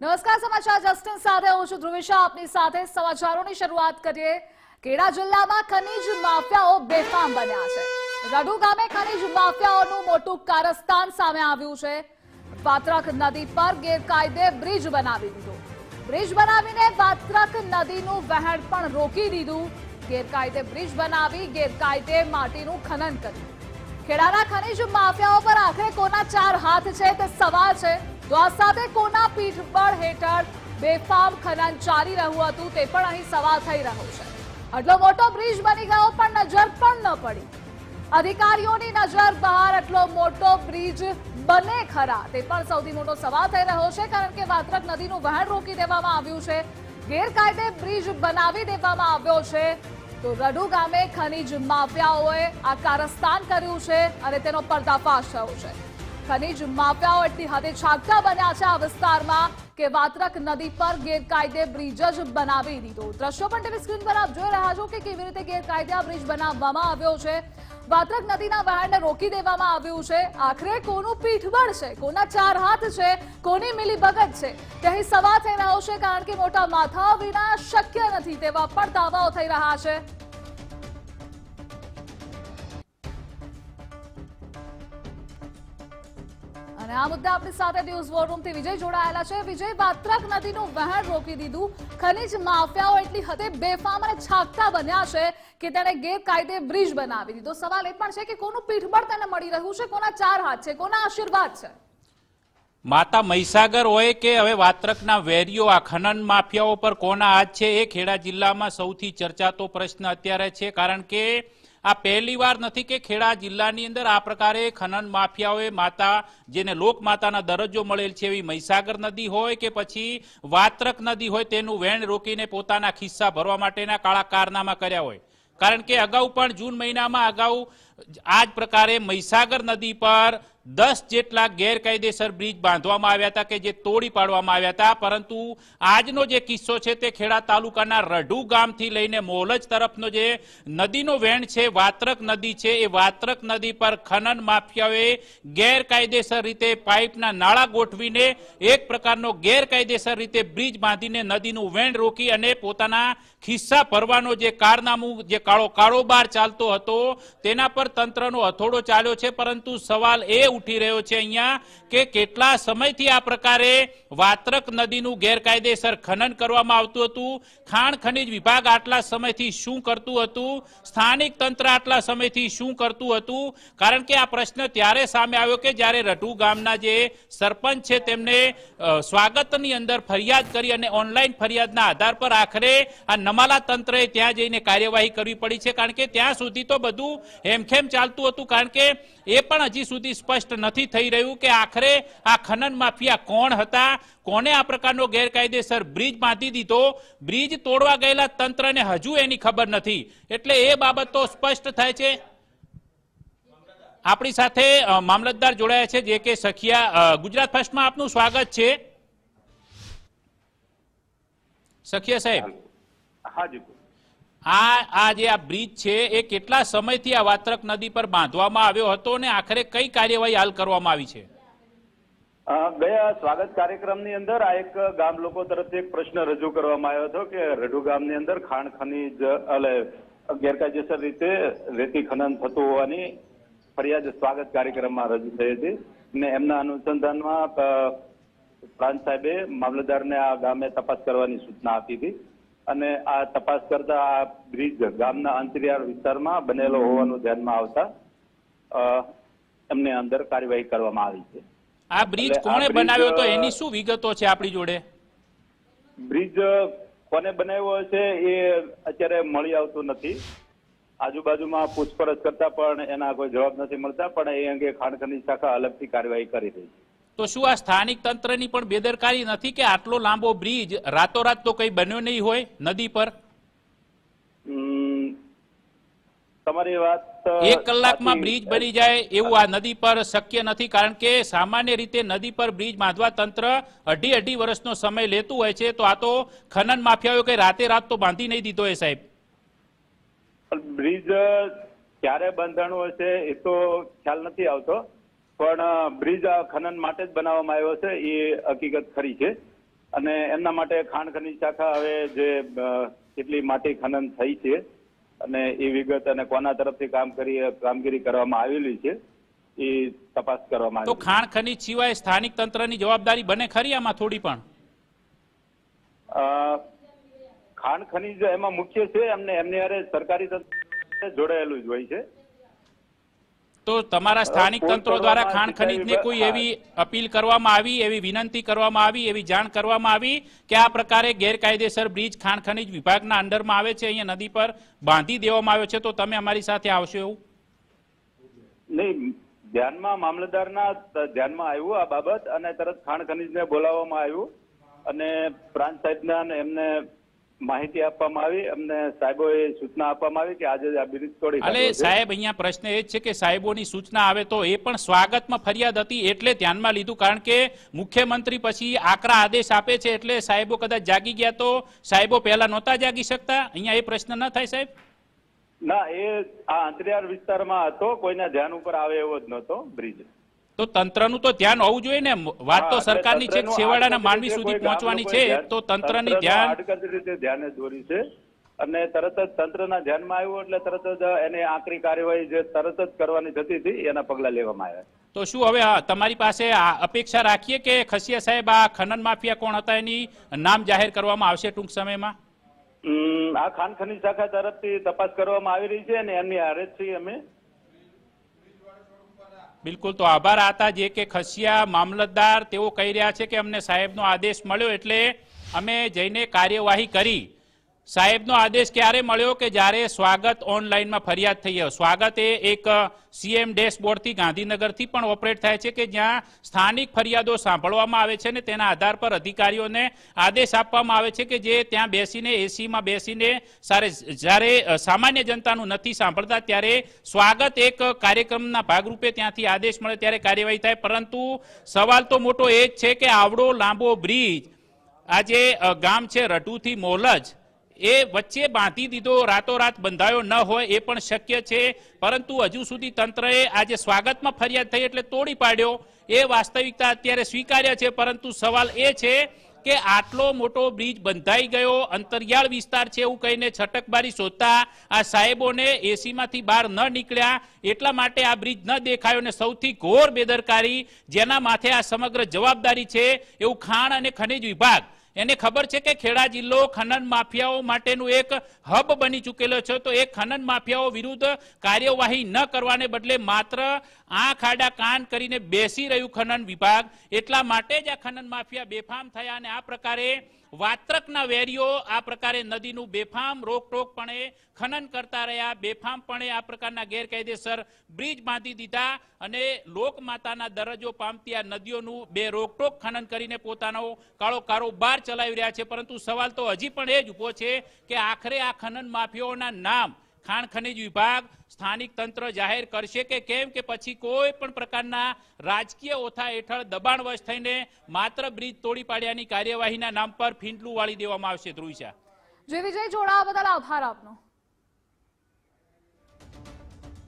નમસ્કાર સમાચાર, જસ્ટિન સાથે હું છું ધ્રુવિશા. આપની સાથે સમાચારોની શરૂઆત કરીએ. ખેડા જિલ્લામાં ખનીજ માફિયાઓ બેફામ બન્યા છે. રડુ ગામે ખનીજ માફિયાઓનું મોટું કારસ્તાન સામે આવ્યું છે. વાત્રક નદી પર ગેરકાયદે બ્રિજ બનાવી દીધો. બ્રિજ બનાવીને વાત્રક નદીનું વહેણ પણ રોકી દીધું. ગેરકાયદે બ્રિજ બનાવી ગેરકાયદે માટીનું ખનન કર્યું. ખેડાના ખનીજ માફિયાઓ પર આખરે કોના ચાર હાથ છે તે સવાલ છે. તો આ સાથે કોના પીઠબળ હેઠળ બેફામ ખનન ચાલી રહ્યું હતું તે પણ અહીં સવાલ થઈ રહ્યો છે. આટલો મોટો બ્રિજ બની ગયો પણ નજર પણ ન પડી. અધિકારીઓની નજર બહાર, આટલો મોટો બ્રિજ બને ખરા તે પણ સૌથી મોટો સવાલ થઈ રહ્યો છે કારણ કે વાત્રક નદીનું વહેણ રોકી દેવામાં આવ્યું છે, ગેરકાયદે બ્રિજ બનાવી દેવામાં આવ્યો છે. તો રડુ ગામે ખનીજ માફિયાઓએ આ કારસ્તાન કર્યું છે અને તેનો પર્દાફાશ થયો છે. ખનીજ માફિયાઓ એટલી હદે છાગતા બન્યા છે આ વિસ્તારમાં કે વાત્રક નદી પર ગેરકાયદે બ્રિજ જ બનાવી દીધો. દ્રશ્યો પણ ટીવી સ્ક્રીન પર આપ જોઈ રહ્યા છો કે કેવી રીતે ગેરકાયદે આ બ્રિજ બનાવવામાં આવ્યો છે. વાત્રક નદીના વહાણને રોકી દેવામાં આવ્યું છે. આખરે કોનું પીઠબળ છે? કોના ચાર હાથ છે? કોની મિલીભગત છે? તે સવાલ થઈ રહ્યો છે કારણ કે મોટા માથા વિના શક્ય નથી તેવા પણ દાવાઓ થઈ રહ્યા છે. અને આ મુદ્દે આપણી સાથે ન્યૂઝ વોરરૂમથી વિજય જોડાયેલા છે. વિજય, વાત્રક નદીનું વહેણ રોકી દીધું. ખનીજ માફિયાઓ એટલી હદે બેફામ અને છાકતા બન્યા છે કે તેણે ગેરકાયદે બ્રિજ બનાવી દીધો. સવાલ એ પણ છે કે કોનું પીઠબળ તેને મળી રહ્યું છે? કોના ચાર હાથ છે? કોના આશીર્વાદ છે? માતા મહીસાગર હોય કે હવે વાત્રકના વેરીઓ, આ ખનન માફિયાઓ પર કોના હાથ છે એ ખેડા જિલ્લામાં સૌથી ચર્ચાતો પ્રશ્ન અત્યારે છે. કારણ કે આ પહેલી વાર નથી કે ખેડા જિલ્લાની અંદર આ પ્રકારે ખનન માફિયાઓએ માતા, જેને લોક માતાના દરજ્જો મળેલ છે એવી મહીસાગર નદી હોય કે પછી વાત્રક નદી હોય તેનું વેણ રોકીને પોતાના ખિસ્સા ભરવા માટેના કાળા કારનામા કર્યા હોય. કારણ કે અગાઉ પણ જૂન મહિનામાં અગાઉ આ જ પ્રકારે મહીસાગર નદી પર દસ જેટલા ગેરકાયદેસર બ્રિજ બાંધવામાં આવ્યા હતા કે જે તોડી પાડવામાં આવ્યા હતા. પરંતુ આજનો જે કિસ્સો છે તે ખેડા તાલુકાના રઢુ ગામથી લઈને મોલજ તરફનો જે નદીનો વેણ છે, વાત્રક નદી છે, એ વાત્રક નદી પર ખનન માફિયાઓએ ગેરકાયદેસર રીતે પાઇપના નાળા ગોઠવીને એક પ્રકારનો ગેરકાયદેસર રીતે બ્રિજ બાંધીને નદીનું વેણ રોકી અને પોતાના ખિસ્સા ભરવાનો જે કારનામું, જે કાળો કારોબાર ચાલતો હતો, તેના પર તંત્રનો હથોડો ચાલ્યો છે. પરંતુ સવાલ એ ઉઠી રહ્યો છે અહીંયા કે કેટલા સમયથી આ પ્રકારે વાત્રક નદીનું ગેરકાયદેસર ખનન કરવામાં આવતું હતું? ખાણ ખનિજ વિભાગ આટલા સમયથી શું કરતું હતું? સ્થાનિક તંત્ર આટલા સમયથી શું કરતું હતું? કારણ કે આ પ્રશ્ન ત્યારે સામે આવ્યો કે જ્યારે રઢુ ગામના જે સરપંચ છે તેમને સ્વાગતની અંદર ફરિયાદ કરી અને ઓનલાઈન ફરિયાદના આધાર પર આખરે આ નમાલા તંત્રએ ત્યાં જઈને કાર્યવાહી કરવી પડી છે. કારણ કે ત્યાં સુધી તો બધું હેમખેમ ચાલતું હતું. કારણ કે એ પણ હજી સુધી સ્પષ્ટ નથી થઈ રહ્યું કે આખરે આ ખનન માફિયા કોણ હતા? કોને આ પ્રકારનો ગેરકાયદેસર બ્રિજ બાંધી દીધો? બ્રિજ તોડવા ગયેલા તંત્રને હજુ એની ખબર નથી. એટલે એ બાબત તો સ્પષ્ટ થાય છે. આપણી સાથે મામલતદાર જોડાયા છે, જે કે સખિયા ગુજરાત ફર્સ્ટમાં આપનું સ્વાગત છે. સખિયા સાહેબ. હાજી આ આ જે આ બ્રિજ છે, એ કેટલા સમયથી આ વાત્રક નદી પર બાંધવામાં આવ્યો હતો અને આખરે કઈ કાર્યવાહી હાલ કરવામાં આવી છે? ગયા સ્વાગત કાર્યક્રમની અંદર આ એક ગામ લોકો તરફથી એક પ્રશ્ન રજૂ કરવામાં આવ્યો હતો કે રઢુ ગામની અંદર ખાણ ખનીજ, એટલે ગેરકાયદેસર રીતે રેતી ખનન થતું હોવાની ફરિયાદ સ્વાગત કાર્યક્રમમાં રજૂ થઈ હતી ને એમના અનુસંધાનમાં પ્રાંત સાહેબે મામલતદારને આ ગામે તપાસ કરવાની સૂચના આપી હતી. અને આ તપાસ કરતા આ બ્રિજ ગામના અંતરિયાળ વિસ્તારમાં બનેલો હોવાનું ધ્યાનમાં આવતા એમને અંદર કાર્યવાહી કરવામાં આવી છે. આ બ્રિજ કોણે બનાવ્યો તો એની શું વિગતો છે આપણી જોડે? બ્રિજ કોને બનાવ્યો છે એ અત્યારે મળી આવતું નથી. આજુબાજુમાં પૂછપરછ કરતા પણ એના કોઈ જવાબ નથી મળતા પણ એ અંગે ખાણ ખનીજ શાખા અલગથી કાર્યવાહી કરી રહી છે. તો શું આ સ્થાનિક તંત્રની પણ બેદરકારી નથી કે આટલો લાંબો બ્રિજ રાતોરાત તો કઈ બન્યો નહીં હોય નદી પર? તમારી વાત એક કલાકમાં બ્રિજ બની જાય એવું આ નદી પર શક્ય નથી કારણ કે સામાન્ય રીતે નદી પર બ્રિજ બાંધવા તંત્ર અઢી અઢી વર્ષનો સમય લેતું હોય છે તો આ તો ખનન માફિયાઓ કઈ રાતે રાત તો બાંધી નહીં દીધો એ સાહેબ. બ્રિજ ક્યારે બંધાણું હશે એ તો ખ્યાલ નથી આવતો. પણ બ્રિજ ખનન માટે જ બનાવવામાં આવ્યો છે એ હકીકત ખરી છે. અને એમના માટે ખાણ ખનીજ શાખા હવે જે કેટલી માટી ખનન થઈ છે અને એ વિગત અને કોના તરફથી કામ કરી કામગીરી કરવામાં આવેલી છે એ તપાસ કરવામાં તો આવી ખાણ ખનીજ સિવાય સ્થાનિક તંત્રની જવાબદારી બને ખરી આમાં થોડી પણ? ખાણ ખનીજ એમાં મુખ્ય છે એમને એમની હારે સરકારી તંત્ર જોડાયેલું જ હોય છે. તો તમારા સ્થાનિક તંત્ર દ્વારા ખાણ ખનીજને કોઈ એવી અપીલ કરવામાં આવી એવી વિનંતી કરવામાં આવી એવી જાણ કરવામાં આવી કે આ પ્રકારે ગેરકાયદેસર બ્રિજ ખાણ ખનીજ વિભાગના અંડરમાં આવે છે અહીંયા નદી પર બાંધી દેવામાં આવ્યો છે તો તમે અમારી સાથે આવશો એવું? નહીં ધ્યાનમાં મામલતદારના ધ્યાનમાં આવ્યું આ બાબત અને તરત ખાણ ખનીજને બોલાવવામાં આવ્યું અને પ્રાંત સાહેબના એમને માહિતી આપવામાં આવી. અમને સાહેબોએ સૂચના આપવામાં આવી કે આજે આ બ્રિજ તોડી અલે સાહેબ અહીંયા પ્રશ્ન એ છે કે સાહેબોની સૂચના આવે તો એ પણ સ્વાગતમાં ફરિયાદ હતી એટલે ધ્યાનમાં લીધું કારણ કે મુખ્યમંત્રી પછી આકરા આદેશ આપે છે એટલે સાહેબો કદાચ જાગી ગયા તો સાહેબો પહેલા નહોતા જાગી શકતા? અહીંયા એ પ્રશ્ન ન થાય સાહેબ? ના એ આ અંતરિયાળ વિસ્તારમાં હતો કોઈના ધ્યાન ઉપર આવે એવો જ નહોતો બ્રિજ. તો તંત્રનું તો ધ્યાન હોવું જોઈએ ને. વાત તો સરકારની છે છેવાડાના માનવી સુધી પહોંચવાની છે તો તંત્રની ધ્યાન રીતે ધ્યાને દોરી છે. અને તરત જ તંત્રના ધ્યાનમાં આવ્યું એટલે તરત જ એને આકરી કાર્યવાહી જે તરત જ કરવાની થતી હતી એના પગલા લેવામાં આવ્યા. તો શું હવે તમારી પાસે અપેક્ષા રાખીએ કે ખસિયા સાહેબ આ ખનન માફિયા કોણ હતા? એની નામ જાહેર કરવામાં આવશે ટૂંક સમયમાં? આ ખાન ખનીજ શાખા તરફથી તપાસ કરવામાં આવી રહી છે અને એમની હારે છીએ અમે બિલકુલ, તો આભાર આતા જે કે ખસિયા મામલતદાર તેઓ કહી રહ્યા છે કે અમને સાહેબનો આદેશ મળ્યો એટલે અમે જઈને કાર્યવાહી કરી. સાહેબનો આદેશ ક્યારે મળ્યો કે જ્યારે સ્વાગત ઓનલાઈનમાં ફરિયાદ થઈ હોય. સ્વાગત એ એક સીએમ ડેશબોર્ડથી ગાંધીનગરથી પણ ઓપરેટ થાય છે કે જ્યાં સ્થાનિક ફરિયાદો સાંભળવામાં આવે છે ને તેના આધાર પર અધિકારીઓને આદેશ આપવામાં આવે છે કે જે ત્યાં બેસીને, એસીમાં બેસીને સારે, જ્યારે સામાન્ય જનતાનું નથી સાંભળતા, ત્યારે સ્વાગત એક કાર્યક્રમના ભાગરૂપે ત્યાંથી આદેશ મળે, ત્યારે કાર્યવાહી થાય પરંતુ સવાલ તો મોટો એ જ છે કે આવડો લાંબો બ્રિજ આ જે ગામ છે રઢુથી મોલજ એ વચ્ચે બાંધી દીધો, રાતોરાત બંધાયો ન હોય એ પણ શક્ય છે. પરંતુ હજુ સુધી તંત્રએ આજે સ્વાગતમાં ફરિયાદ થઈ એટલે તોડી પાડ્યો. એ વાસ્તવિકતા અત્યારે સ્વીકાર્ય છે, પરંતુ સવાલ એ છે કે આટલો મોટો બ્રિજ બંધાઈ ગયો, અંતરિયાળ વિસ્તાર છે એવું કહીને છટકબારી શોધતા આ સાહેબોને એસીમાંથી બહાર ન નીકળ્યા. એટલા માટે આ બ્રિજ ન દેખાયો ને સૌથી ઘોર બેદરકારી જેના માથે આ સમગ્ર જવાબદારી છે એવું ખાણ અને ખનિજ વિભાગ એને ખબર છે કે ખેડા જિલ્લો ખનન માફિયાઓ માટેનું એક હબ બની ચૂકેલો છે. તો એ ખનન માફિયાઓ વિરુદ્ધ કાર્યવાહી ન કરવાને બદલે માત્ર આંખ, આડા, કાન કરીને બેસી રહ્યું ખનન વિભાગ. એટલા માટે જ આ ખનન માફિયા બેફામ થયા અને આ પ્રકારે વાત્રકના વેરીઓ આ પ્રકારે નદીનું બેફામ રોકટોકપણે ખનન કરતા રહ્યા. બેફામપણે આ પ્રકારના ગેરકાયદેસર બ્રિજ બાંધી દીધા અને લોકમાતાના દરજ્જો પામતી આ નદીઓનું બે રોકટોક ખનન કરીને પોતાનો કાળો કારોબાર ચલાવી રહ્યા છે. પરંતુ સવાલ તો હજી પણ એ જ ઊભો છે કે આખરે આ ખનન માફિયાઓના નામ ખાણ ખનિજ વિભાગ સ્થાનિક તંત્ર જાહેર કરશે કે કેમ કે પછી કોઈ પણ પ્રકારના રાજકીય ઓથા હેઠળ દબાણવશ થઈને માત્ર બ્રિજ તોડી પાડ્યાની કાર્યવાહીના નામ પર ફીંડલું વાળી દેવામાં આવશે ધ્રુવિશા જે વિજય જોડાવા બદલ આભાર આપનો.